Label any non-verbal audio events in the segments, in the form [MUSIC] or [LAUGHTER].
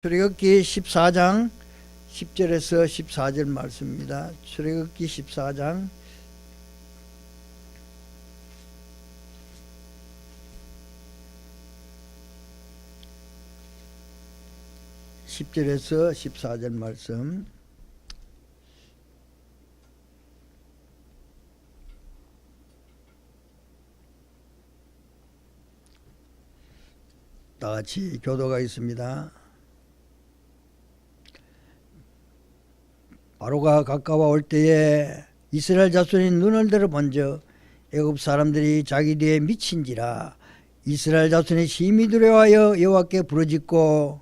출애굽기 14장 10절에서 14절 말씀입니다. 출애굽기 14장 십절에서 14절 말씀 다 같이 교도가 있습니다. 바로가 가까워 올 때에 이스라엘 자손이 눈을 들어 먼저 애굽 사람들이 자기 뒤에 미친지라 이스라엘 자손이 심히 두려워하여 여호와께 부르짖고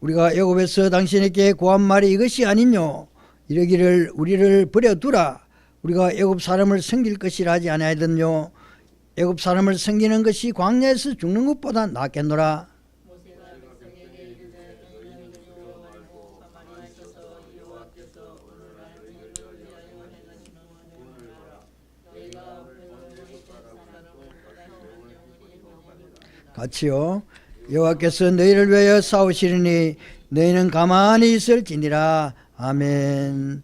우리가 애굽에서 당신에게 구한 말이 이것이 아니뇨 이러기를 우리를 버려두라 우리가 애굽 사람을 섬길 것이라 하지 아니하였느뇨 애굽 사람을 섬기는 것이 광야에서 죽는 것보다 낫겠노라 같이요. 여호와께서 너희를 위하여 싸우시리니 너희는 가만히 있을지니라. 아멘.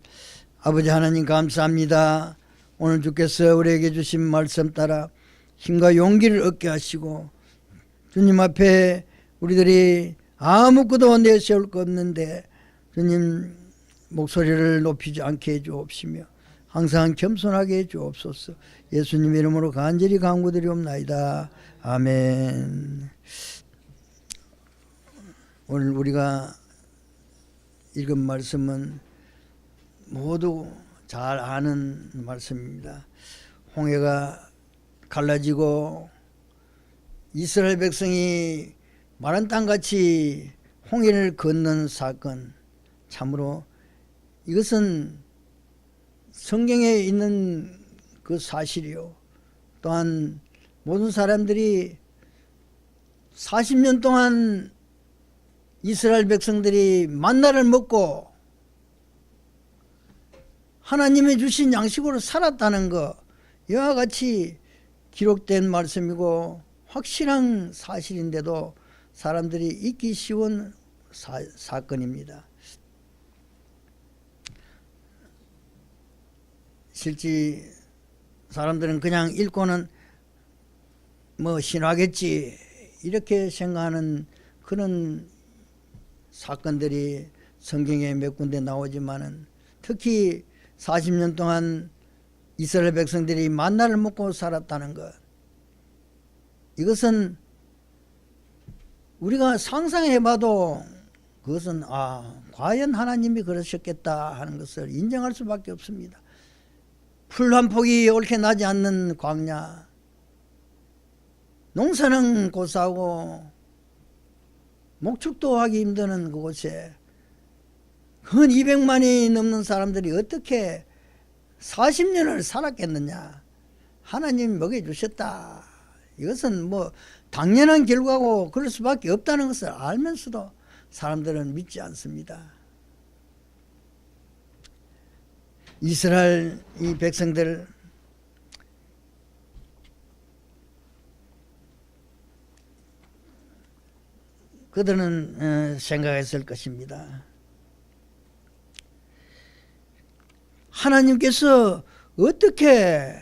아버지 하나님 감사합니다. 오늘 주께서 우리에게 주신 말씀 따라 힘과 용기를 얻게 하시고 주님 앞에 우리들이 아무것도 내세울 거 없는데 주님 목소리를 높이지 않게 해 주옵시며 항상 겸손하게 해 주옵소서. 예수님 이름으로 간절히 간구드리옵나이다. 아멘. 오늘 우리가 읽은 말씀은 모두 잘 아는 말씀입니다. 홍해가 갈라지고 이스라엘 백성이 마른 땅같이 홍해를 걷는 사건 참으로 이것은 성경에 있는 그 사실이요. 또한 모든 사람들이 40년 동안 이스라엘 백성들이 만나를 먹고 하나님이 주신 양식으로 살았다는 것 이와 같이 기록된 말씀이고 확실한 사실인데도 사람들이 잊기 쉬운 사, 사건입니다. 실제 사람들은 그냥 읽고는 뭐 신화겠지 이렇게 생각하는 그런 사건들이 성경에 몇 군데 나오지만은 특히 40년 동안 이스라엘 백성들이 만나를 먹고 살았다는 것 이것은 우리가 상상해봐도 그것은 아 과연 하나님이 그러셨겠다 하는 것을 인정할 수밖에 없습니다. 풀 한 폭이 옳게 나지 않는 광야 농사는 고사하고 목축도 하기 힘드는 그곳에 근 200만이 넘는 사람들이 어떻게 40년을 살았겠느냐? 하나님이 먹여주셨다. 이것은 뭐 당연한 결과고 그럴 수밖에 없다는 것을 알면서도 사람들은 믿지 않습니다. 이스라엘 이 백성들 그들은 어, 생각했을 것입니다. 하나님께서 어떻게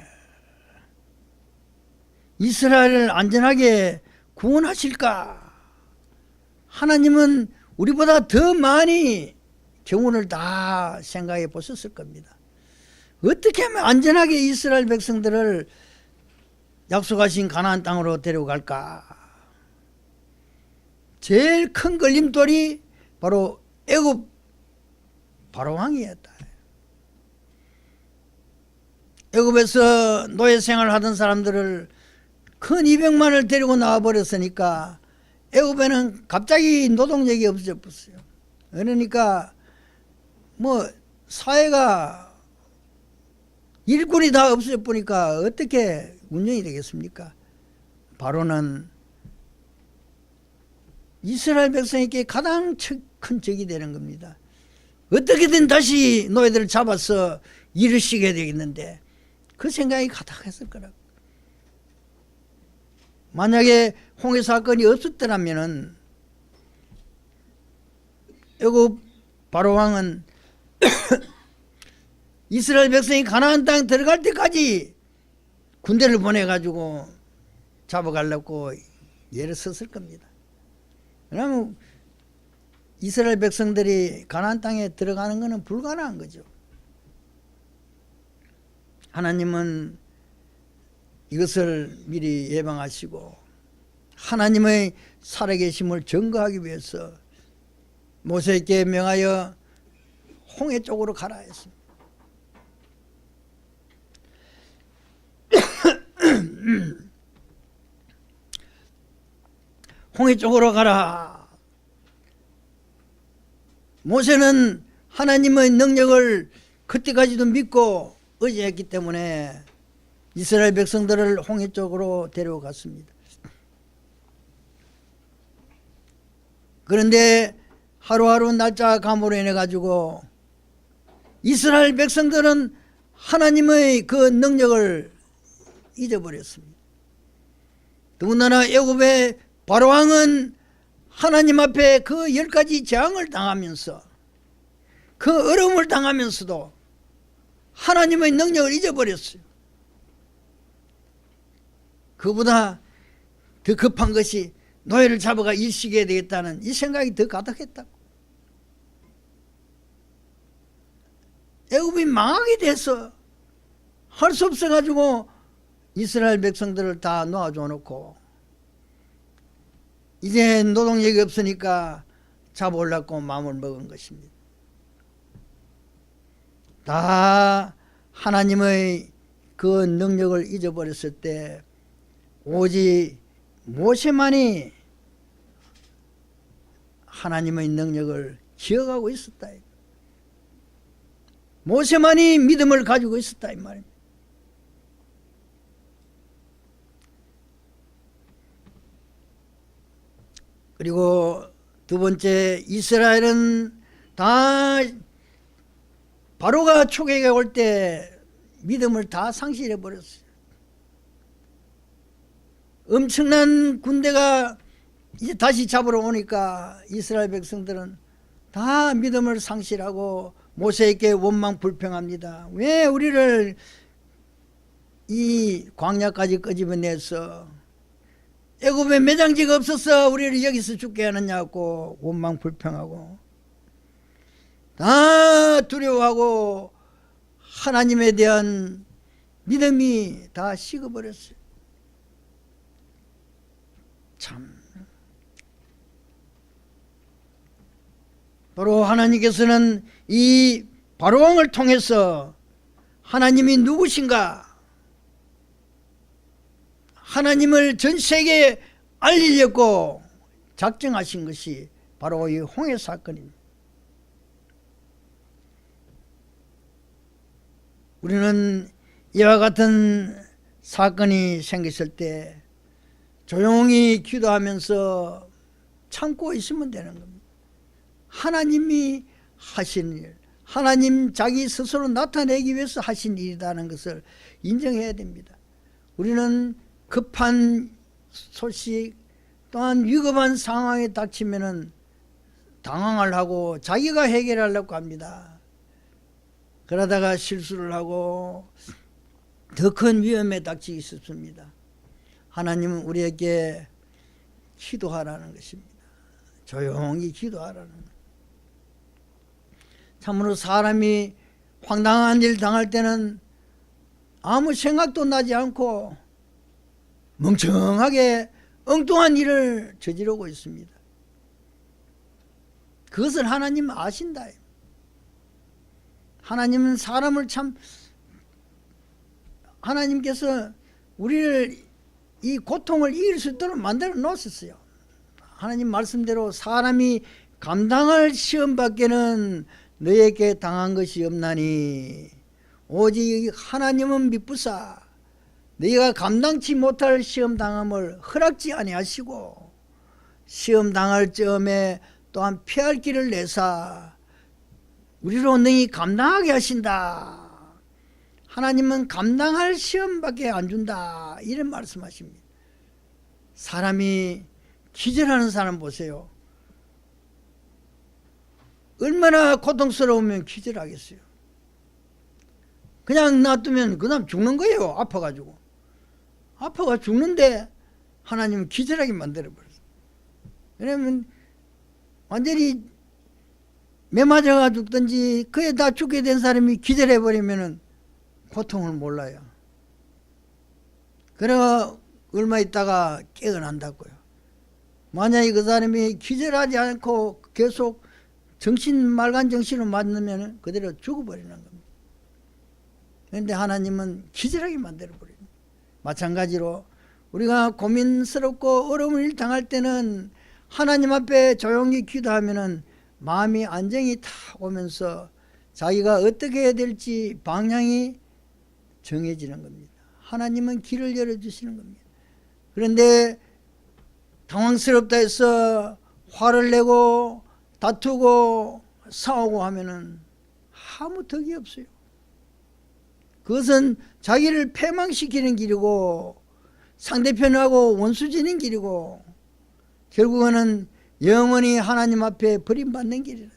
이스라엘을 안전하게 구원하실까? 하나님은 우리보다 더 많이 경운을 다 생각해 보셨을 겁니다. 어떻게 하면 안전하게 이스라엘 백성들을 약속하신 가나안 땅으로 데려갈까? 제일 큰 걸림돌이 바로 애굽 바로 왕이었다. 애굽에서 노예 생활하던 사람들을 큰 200만을 데리고 나와 버렸으니까 애굽에는 갑자기 노동력이 없어졌어요. 그러니까 뭐 사회가 일꾼이 다 없어져 보니까 어떻게 운영이 되겠습니까? 바로는 이스라엘 백성에게 가장 큰 적이 되는 겁니다. 어떻게든 다시 노예들을 잡아서 일을 시켜야 되겠는데 그 생각이 가득했을 거라고. 만약에 홍해 사건이 없었더라면은 애굽 바로 왕은 [COUGHS] 이스라엘 백성이 가나안 땅 들어갈 때까지 군대를 보내 가지고 잡아가려고 예를 썼을 겁니다. 왜냐하면 이스라엘 백성들이 가나안 땅에 들어가는 것은 불가능한 거죠. 하나님은 이것을 미리 예방하시고 하나님의 살아계심을 증거하기 위해서 모세에게 명하여 홍해 쪽으로 가라 했습니다. 홍해 쪽으로 가라. 모세는 하나님의 능력을 그때까지도 믿고 의지했기 때문에 이스라엘 백성들을 홍해 쪽으로 데려갔습니다. 그런데 하루하루 날짜 감으로 인해 가지고 이스라엘 백성들은 하나님의 그 능력을 잊어버렸습니다. 더군다나 애굽의 바로 왕은 하나님 앞에 그 열 가지 재앙을 당하면서 그 어려움을 당하면서도 하나님의 능력을 잊어버렸어요. 그보다 더 급한 것이 노예를 잡아가 일시켜야 되겠다는 이 생각이 더 가득했다고. 애굽이 망하게 돼서 할 수 없어가지고 이스라엘 백성들을 다 놓아줘 놓고 이제 노동력이 없으니까 잡아올라고 마음을 먹은 것입니다. 다 하나님의 그 능력을 잊어버렸을 때 오직 모세만이 하나님의 능력을 기억하고 있었다. 모세만이 믿음을 가지고 있었다 이 말입니다. 그리고 두 번째 이스라엘은 다 바로가 초계에 올 때 믿음을 다 상실해 버렸어요. 엄청난 군대가 이제 다시 잡으러 오니까 이스라엘 백성들은 다 믿음을 상실하고 모세에게 원망 불평합니다. 왜 우리를 이 광야까지 끄집어내서 애굽에 매장지가 없어서 우리를 여기서 죽게 하느냐고 원망 불평하고 다 두려워하고 하나님에 대한 믿음이 다 식어버렸어요. 참. 바로 하나님께서는 이 바로왕을 통해서 하나님이 누구신가? 하나님을 전 세계에 알리려고 작정하신 것이 바로 이 홍해 사건입니다. 우리는 이와 같은 사건이 생겼을 때 조용히 기도하면서 참고 있으면 되는 겁니다. 하나님이 하신 일, 하나님 자기 스스로 나타내기 위해서 하신 일이라는 것을 인정해야 됩니다. 우리는 급한 소식 또한 위급한 상황에 닥치면은 당황을 하고 자기가 해결하려고 합니다. 그러다가 실수를 하고 더 큰 위험에 닥치기 쉽습니다. 하나님은 우리에게 기도하라는 것입니다. 조용히 기도하라는 것. 참으로 사람이 황당한 일 당할 때는 아무 생각도 나지 않고 멍청하게 엉뚱한 일을 저지르고 있습니다. 그것을 하나님 아신다. 하나님은 사람을 참 하나님께서 우리를 이 고통을 이길 수 있도록 만들어 놓으셨어요. 하나님 말씀대로 사람이 감당할 시험 밖에는 너에게 당한 것이 없나니 오직 하나님은 미쁘사 너희가 감당치 못할 시험 당함을 허락지 아니하시고 시험 당할 점에 또한 피할 길을 내사 우리로 능히 감당하게 하신다. 하나님은 감당할 시험밖에 안 준다. 이런 말씀하십니다. 사람이 기절하는 사람 보세요. 얼마나 고통스러우면 기절하겠어요. 그냥 놔두면 그 다음 죽는 거예요. 아파가지고. 아파가 죽는데 하나님은 기절하게 만들어버렸어요. 왜냐면 완전히 매 맞아가 죽든지 그에 다 죽게 된 사람이 기절해버리면은 고통을 몰라요. 그래가 얼마 있다가 깨어난다고요. 만약에 그 사람이 기절하지 않고 계속 정신 말간 정신을 만나면 그대로 죽어버리는 겁니다. 그런데 하나님은 기절하게 만들어버려요. 마찬가지로 우리가 고민스럽고 어려움을 당할 때는 하나님 앞에 조용히 기도하면은 마음이 안정이 탁 오면서 자기가 어떻게 해야 될지 방향이 정해지는 겁니다. 하나님은 길을 열어주시는 겁니다. 그런데 당황스럽다 해서 화를 내고 다투고 싸우고 하면은 아무 덕이 없어요. 그것은 자기를 패망시키는 길이고 상대편하고 원수지는 길이고 결국은 영원히 하나님 앞에 버림받는 길이라.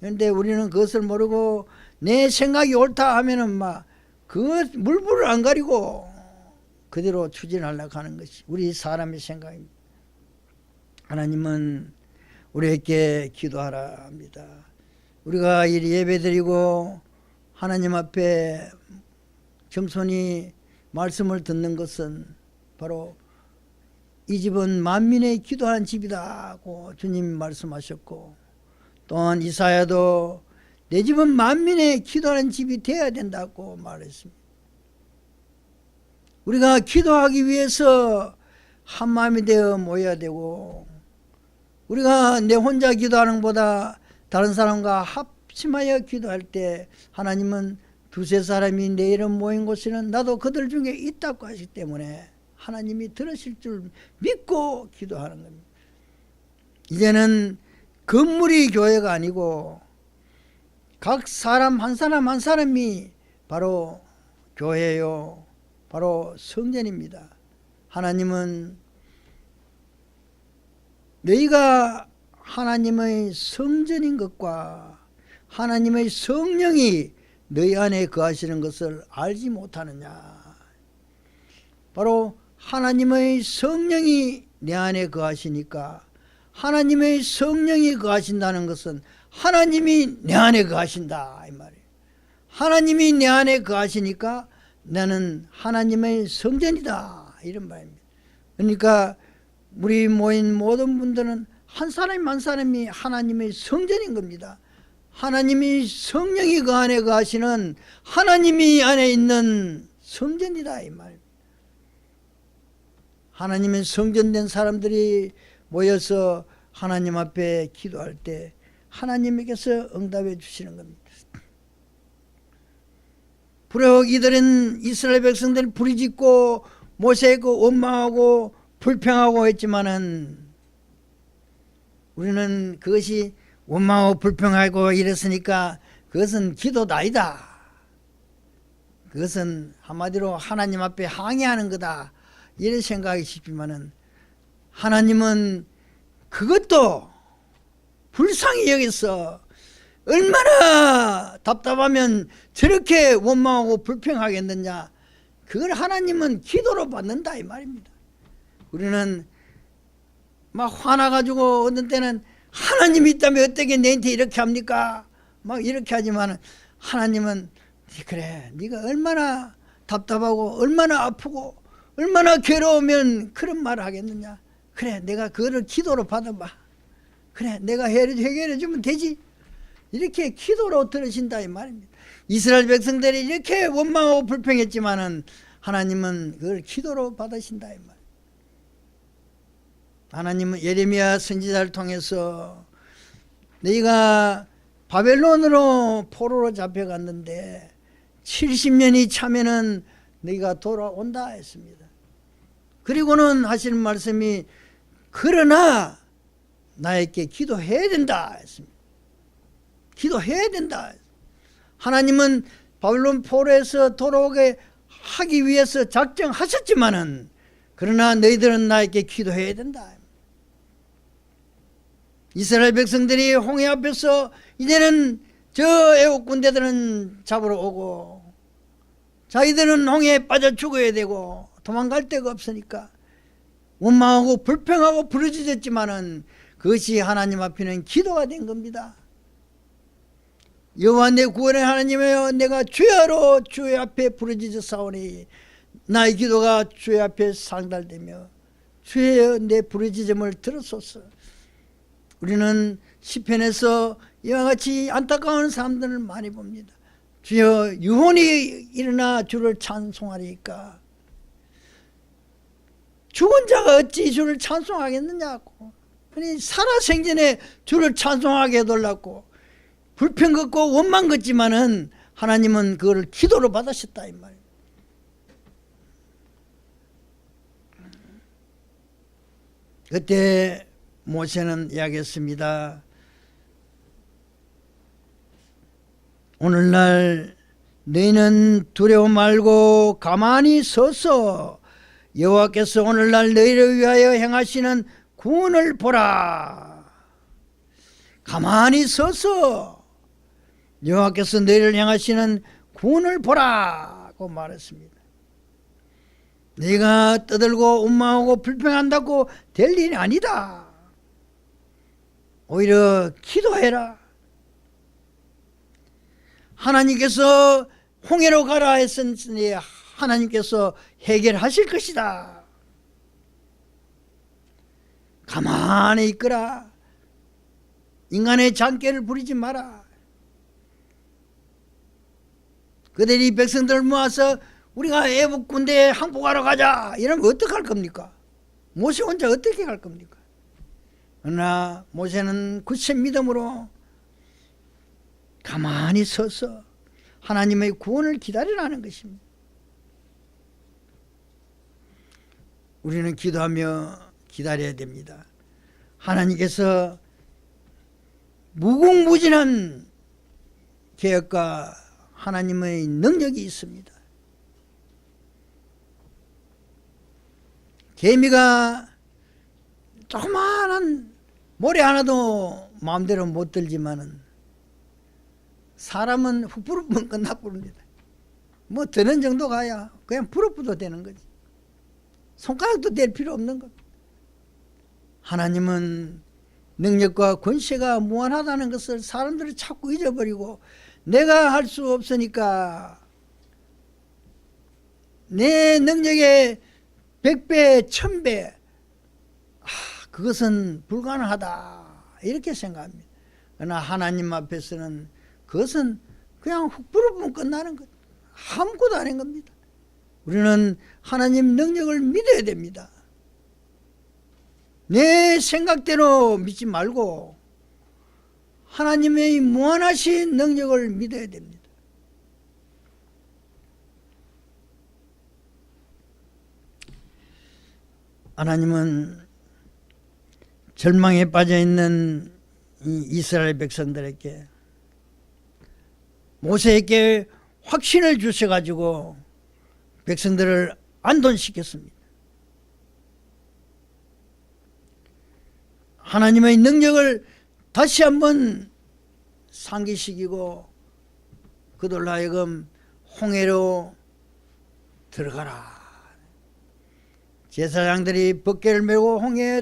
그런데 우리는 그것을 모르고 내 생각이 옳다 하면은 막 그것 물불을 안 가리고 그대로 추진하려고 하는 것이 우리 사람의 생각입니다. 하나님은 우리에게 기도하라 합니다. 우리가 이 예배드리고 하나님 앞에 겸손히 말씀을 듣는 것은 바로 이 집은 만민의 기도하는 집이다고 주님 말씀하셨고 또한 이사야도 내 집은 만민의 기도하는 집이 되어야 된다고 말했습니다. 우리가 기도하기 위해서 한 마음이 되어 모여야 되고 우리가 내 혼자 기도하는 것보다 다른 사람과 합심하여 기도할 때 하나님은 두세 사람이 내 이름 모인 곳에는 나도 그들 중에 있다고 하시기 때문에 하나님이 들으실 줄 믿고 기도하는 겁니다. 이제는 건물이 교회가 아니고 각 사람 한 사람 한 사람이 바로 교회요. 바로 성전입니다. 하나님은 너희가 하나님의 성전인 것과 하나님의 성령이 너희 안에 거하시는 것을 알지 못하느냐. 바로 하나님의 성령이 내 안에 거하시니까 하나님의 성령이 거하신다는 것은 하나님이 내 안에 거하신다 이 말이에요. 하나님이 내 안에 거하시니까 나는 하나님의 성전이다 이런 말입니다. 그러니까 우리 모인 모든 분들은 한 사람 한 사람이 하나님의 성전인 겁니다. 하나님이 성령이 그 안에 거하시는 하나님이 안에 있는 성전이다 이 말. 하나님의 성전된 사람들이 모여서 하나님 앞에 기도할 때 하나님에게서 응답해 주시는 겁니다. 불효 이들은 이스라엘 백성들 부리짓고 모세고 원망하고 불평하고 했지만은 우리는 그것이 원망하고 불평하고 이랬으니까 그것은 기도도 아니다. 그것은 한마디로 하나님 앞에 항의하는 거다. 이런 생각이 싶지만은 하나님은 그것도 불쌍히 여기서 얼마나 답답하면 저렇게 원망하고 불평하겠느냐. 그걸 하나님은 기도로 받는다 이 말입니다. 우리는 막 화나가지고 어떤 때는 하나님이 있다면 어떻게 내한테 이렇게 합니까? 막 이렇게 하지만 하나님은 그래 네가 얼마나 답답하고 얼마나 아프고 얼마나 괴로우면 그런 말을 하겠느냐 그래 내가 그거를 기도로 받아봐 그래 내가 해결해 주면 되지 이렇게 기도로 들으신다 이 말입니다 이스라엘 백성들이 이렇게 원망하고 불평했지만은 하나님은 그걸 기도로 받으신다 이 말. 하나님은 예레미야 선지자를 통해서 너희가 바벨론으로 포로로 잡혀갔는데 70년이 차면은 너희가 돌아온다 했습니다. 그리고는 하시는 말씀이 그러나 나에게 기도해야 된다 했습니다. 기도해야 된다. 하나님은 바빌론 포로에서 돌아오게 하기 위해서 작정하셨지만은 그러나 너희들은 나에게 기도해야 된다. 이스라엘 백성들이 홍해 앞에서 이제는 저 애국 군대들은 잡으러 오고 자기들은 홍해에 빠져 죽어야 되고 도망갈 데가 없으니까 원망하고 불평하고 부르짖었지만은 그것이 하나님 앞에는 기도가 된 겁니다. 여호와 내 구원의 하나님이여 내가 주야로 주의 앞에 부르짖어 싸우니 나의 기도가 주의 앞에 상달되며 주여 내 부르짖음을 들었소서. 우리는 시편에서 이와 같이 안타까운 사람들을 많이 봅니다. 주여 유혼이 일어나 주를 찬송하리까. 죽은 자가 어찌 주를 찬송하겠느냐고. 아니 살아생전에 주를 찬송하게 해달라고 불평 걷고 원망 걷지만은 하나님은 그거를 기도로 받으셨다 이 말이에요. 그때 모세는 이야기했습니다. 오늘날 너희는 두려워 말고 가만히 서서 여호와께서 오늘날 너희를 위하여 행하시는 구원을 보라. 가만히 서서 여호와께서 너희를 향하시는 구원을 보라고 말했습니다. 네가 떠들고 원망하고 불평한다고 될 일이 아니다. 오히려 기도해라. 하나님께서 홍해로 가라 했으니 하나님께서 해결하실 것이다. 가만히 있거라. 인간의 장깨를 부리지 마라. 그들이 백성들을 모아서 우리가 애국 군대에 항복하러 가자 이러면 어떡할 겁니까? 모세 혼자 어떻게 갈 겁니까? 그러나 모세는 굳센 믿음으로 가만히 서서 하나님의 구원을 기다리라는 것입니다. 우리는 기도하며 기다려야 됩니다. 하나님께서 무궁무진한 계획과 하나님의 능력이 있습니다. 개미가 조그마한 모래 하나도 마음대로 못 들지만은 사람은 훅부르면 끝나버립니다. 뭐 드는 정도 가야 그냥 부르부도 되는 거지. 손가락도 댈 필요 없는 것. 하나님은 능력과 권세가 무한하다는 것을 사람들이 자꾸 잊어버리고 내가 할 수 없으니까 내 능력의 백배, 천배, 아, 그것은 불가능하다. 이렇게 생각합니다. 그러나 하나님 앞에서는 그것은 그냥 훅 부르면 끝나는 것. 아무것도 아닌 겁니다. 우리는 하나님 능력을 믿어야 됩니다. 내 생각대로 믿지 말고 하나님의 무한하신 능력을 믿어야 됩니다. 하나님은 절망에 빠져 있는 이 이스라엘 백성들에게 모세에게 확신을 주셔 가지고 백성들을 안돈시켰습니다. 하나님의 능력을 다시 한번 상기시키고 그들로 하여금 홍해로 들어가라. 제사장들이 벗개를 메고 홍해에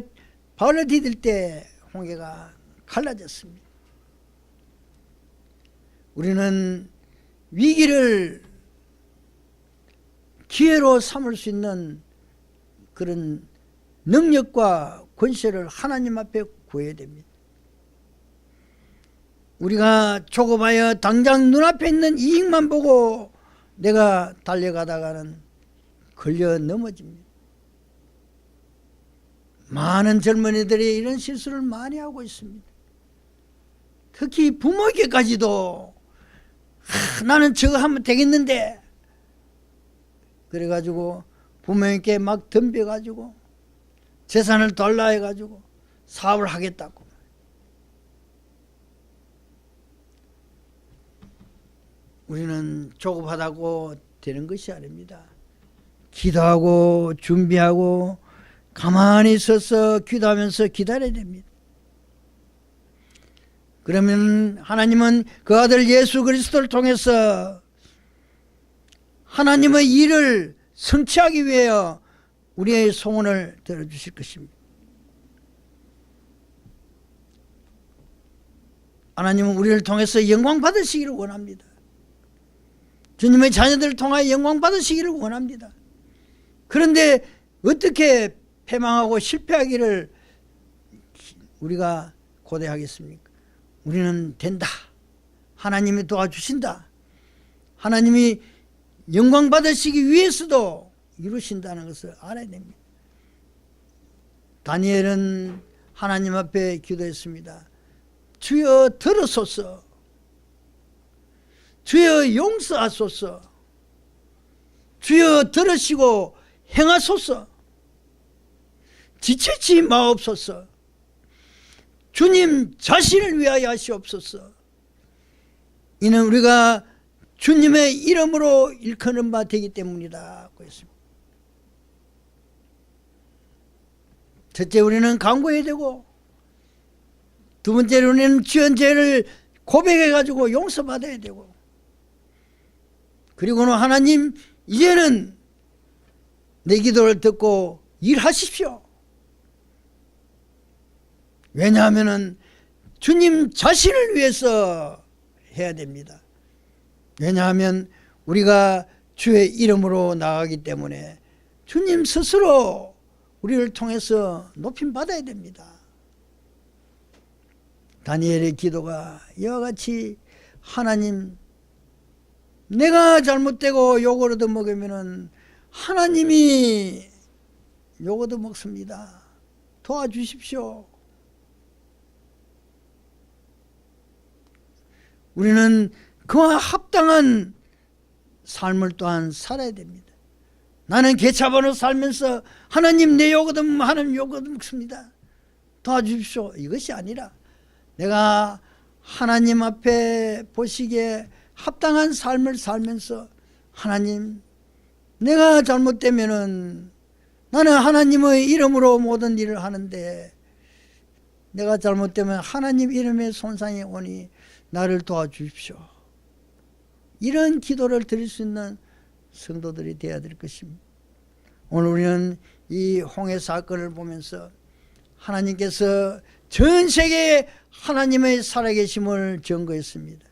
발을 디딜 때 홍해가 갈라졌습니다. 우리는 위기를 기회로 삼을 수 있는 그런 능력과 권세를 하나님 앞에 구해야 됩니다. 우리가 조급하여 당장 눈앞에 있는 이익만 보고 내가 달려가다가는 걸려 넘어집니다. 많은 젊은이들이 이런 실수를 많이 하고 있습니다. 특히 부모에게까지도 아, 나는 저거 하면 되겠는데 그래가지고 부모님께 막 덤벼가지고 재산을 달라 해가지고 사업을 하겠다고 우리는 조급하다고 되는 것이 아닙니다. 기도하고 준비하고 가만히 서서 기도하면서 기다려야 됩니다. 그러면 하나님은 그 아들 예수 그리스도를 통해서 하나님의 일을 성취하기 위하여 우리의 소원을 들어주실 것입니다. 하나님은 우리를 통해서 영광 받으시기를 원합니다. 주님의 자녀들을 통하여 영광 받으시기를 원합니다. 그런데 어떻게 패망하고 실패하기를 우리가 고대하겠습니까? 우리는 된다. 하나님이 도와주신다. 하나님이 영광 받으시기 위해서도 이루신다는 것을 알아야 됩니다. 다니엘은 하나님 앞에 기도했습니다. 주여 들으소서. 주여 용서하소서. 주여 들으시고 행하소서. 지체치 마옵소서. 주님 자신을 위하여 하시옵소서. 이는 우리가 주님의 이름으로 일컫는 바 되기 때문이다. 했습니다. 첫째 우리는 강구해야 되고 두 번째로 우리는 지은 죄를 고백해 가지고 용서받아야 되고 그리고는 하나님 이제는 내 기도를 듣고 일하십시오. 왜냐하면은 주님 자신을 위해서 해야 됩니다. 왜냐하면 우리가 주의 이름으로 나가기 때문에 주님 스스로 우리를 통해서 높임 받아야 됩니다. 다니엘의 기도가 이와 같이 하나님 내가 잘못되고 욕을 얻어 먹으면은 하나님이 욕 얻어 먹습니다. 도와주십시오. 우리는 그와 합당한 삶을 또한 살아야 됩니다. 나는 개차반으로 살면서 하나님 내 욕얻음 하나님 욕얻음 먹습니다. 도와주십시오. 이것이 아니라 내가 하나님 앞에 보시기에 합당한 삶을 살면서 하나님 내가 잘못되면은 나는 하나님의 이름으로 모든 일을 하는데 내가 잘못되면 하나님 이름의 손상이 오니 나를 도와주십시오. 이런 기도를 드릴 수 있는 성도들이 되어야 될 것입니다. 오늘 우리는 이 홍해 사건을 보면서 하나님께서 전 세계에 하나님의 살아계심을 증거했습니다.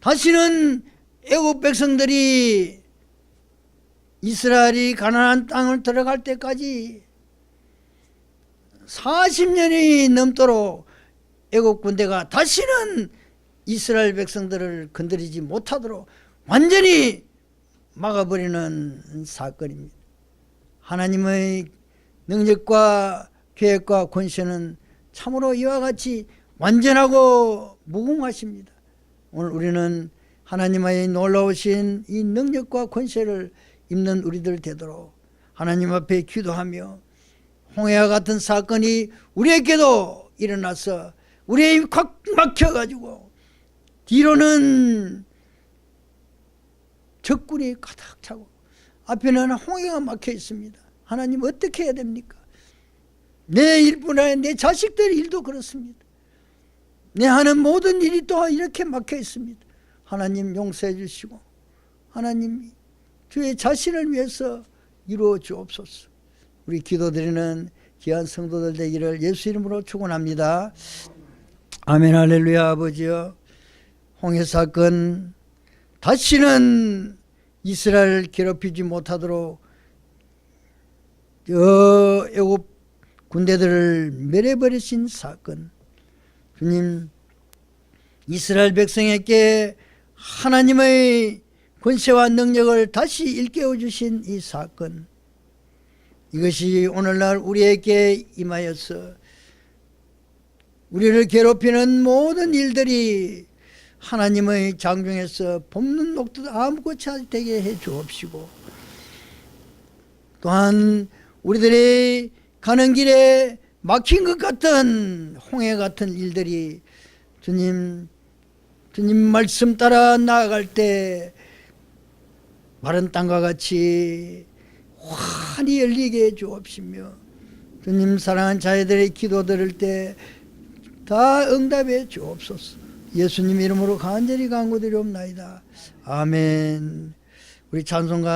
다시는 애국 백성들이 이스라엘이 가나안 땅을 들어갈 때까지 40년이 넘도록 애국 군대가 다시는 이스라엘 백성들을 건드리지 못하도록 완전히 막아버리는 사건입니다. 하나님의 능력과 계획과 권세는 참으로 이와 같이 완전하고 무궁하십니다. 오늘 우리는 하나님의 놀라우신 이 능력과 권세를 입는 우리들 되도록 하나님 앞에 기도하며 홍해와 같은 사건이 우리에게도 일어나서 우리의 입이 콱 막혀가지고 뒤로는 적군이 가득 차고 앞에는 홍해가 막혀 있습니다. 하나님 어떻게 해야 됩니까? 내 일뿐 아니라 내 자식들 일도 그렇습니다. 내 하는 모든 일이 또 이렇게 막혀 있습니다. 하나님 용서해 주시고 하나님 주의 자신을 위해서 이루어 주옵소서. 우리 기도드리는 귀한 성도들 되기를 예수 이름으로 축원합니다. 아멘 할렐루야 아버지여. 홍해 사건 다시는 이스라엘 괴롭히지 못하도록 저 애굽 군대들을 멸해버리신 사건. 주님 이스라엘 백성에게 하나님의 권세와 능력을 다시 일깨워 주신 이 사건. 이것이 오늘날 우리에게 임하여서 우리를 괴롭히는 모든 일들이 하나님의 장중에서 볶는 녹듯 아무것이 되게 해 주옵시고 또한 우리들이 가는 길에 막힌 것 같은 홍해 같은 일들이 주님 주님 말씀 따라 나아갈 때 마른 땅과 같이 환히 열리게 해 주옵시며 주님 사랑한 자녀들의 기도 들을 때 다 응답해 주옵소서. 예수님 이름으로 간절히 간구드리옵나이다. 아멘. 우리 찬송가